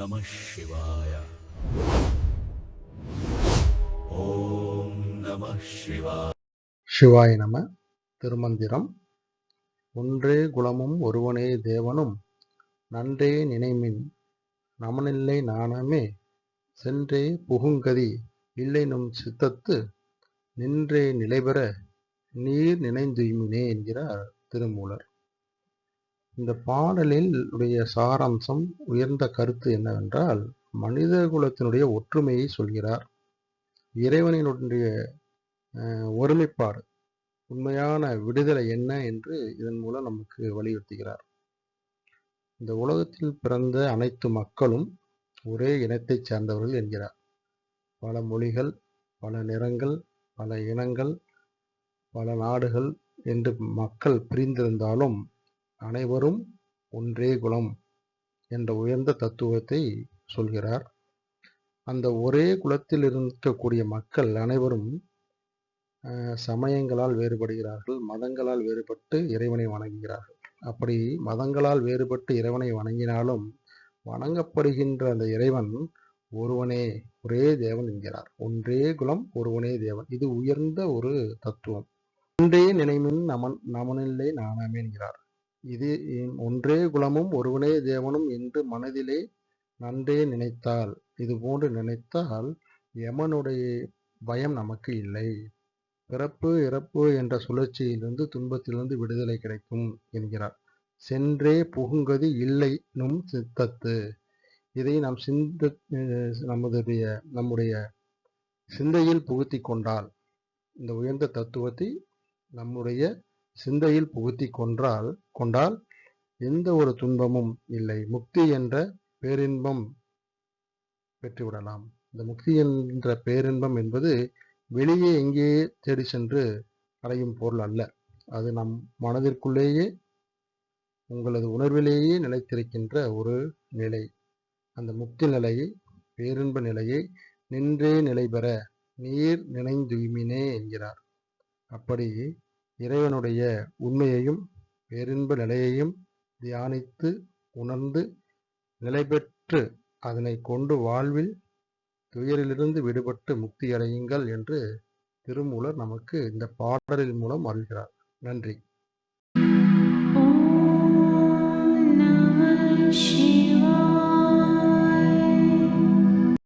நம சிவாய ஓம் நம சிவாய சிவாய நம திருமந்திரம். ஒன்றே குலமும் ஒருவனே தேவனும். நன்றே நினைமின். நமனில்லை நாணமே. சென்றே புகுங்கதி. இல்லைனும் சித்தத்து. நின்றே நிலைபெற. நீர் நினைந்துயுமினே என்கிறார் திருமூலர். இந்த பாடலில் உடைய சாராம்சம் உயர்ந்த கருத்து என்னவென்றால் மனித குலத்தினுடைய ஒற்றுமையை சொல்கிறார். இறைவனினுடைய ஒருமைப்பாடு உண்மையான விடுதலை என்ன என்று இதன் மூலம் நமக்கு வலியுறுத்துகிறார். இந்த உலகத்தில் பிறந்த அனைத்து மக்களும் ஒரே இனத்தைச் சார்ந்தவர்கள் என்கிறார். பல மொழிகள் பல நிறங்கள் பல இனங்கள் பல நாடுகள் என்று மக்கள் பிரிந்திருந்தாலும் அனைவரும் ஒன்றே குலம் என்ற உயர்ந்த தத்துவத்தை சொல்கிறார். அந்த ஒரே குலத்தில் இருக்கக்கூடிய மக்கள் அனைவரும் சமயங்களால் வேறுபடுகிறார்கள் மதங்களால் வேறுபட்டு இறைவனை வணங்குகிறார்கள். அப்படி மதங்களால் வேறுபட்டு இறைவனை வணங்கினாலும் வணங்கப்படுகின்ற அந்த இறைவன் ஒருவனே ஒரே தேவன் என்கிறார். ஒன்றே குலம் ஒருவனே தேவன். இது உயர்ந்த ஒரு தத்துவம். ஒன்றே நினைமின் நமன் நமனில்லை நானாமே என்கிறார். இது ஒன்றே குலமும் ஒருவனே தேவனும் என்று மனதிலே நன்றே நினைத்தால் இது போன்று நினைத்தால் யமனுடைய பயம் நமக்கு இல்லை. பிறப்பு இறப்பு என்ற சுழற்சியிலிருந்து துன்பத்திலிருந்து விடுதலை கிடைக்கும் என்கிறார். சென்றே புகுங்கது இல்லை நும் சித்தத்து. இதை நாம் சிந்த அஹ் நமதுடைய நம்முடைய சிந்தையில் புகுத்தி கொண்டால் இந்த உயர்ந்த தத்துவத்தை நம்முடைய சிந்தையில் புகுத்தி கொன்றால் கொண்டால் எந்த ஒரு துன்பமும் இல்லை. முக்தி என்ற பேரின்பம் பெற்றுவிடலாம். இந்த முக்தி என்ற பேரின்பம் என்பது வெளியே எங்கேயே தேடி சென்று அடையும் பொருள் அல்ல. அது நம் மனதிற்குள்ளேயே உங்களது உணர்விலேயே நிலைத்திருக்கின்ற ஒரு நிலை. அந்த முக்தி நிலையை பேரின்ப நிலையை நின்றே நிலை பெற நீர் நினைந்துய்மினே என்கிறார். அப்படி இறைவனுடைய உண்மையையும் பேரின்ப நிலையையும் தியானித்து உணர்ந்து நிலை பெற்று அதனை கொண்டு வாழ்வில் துயரிலிருந்து விடுபட்டு முக்தி அடையுங்கள் என்று திருமூலர் நமக்கு இந்த பாடலின் மூலம் அருள்கிறார். நன்றி.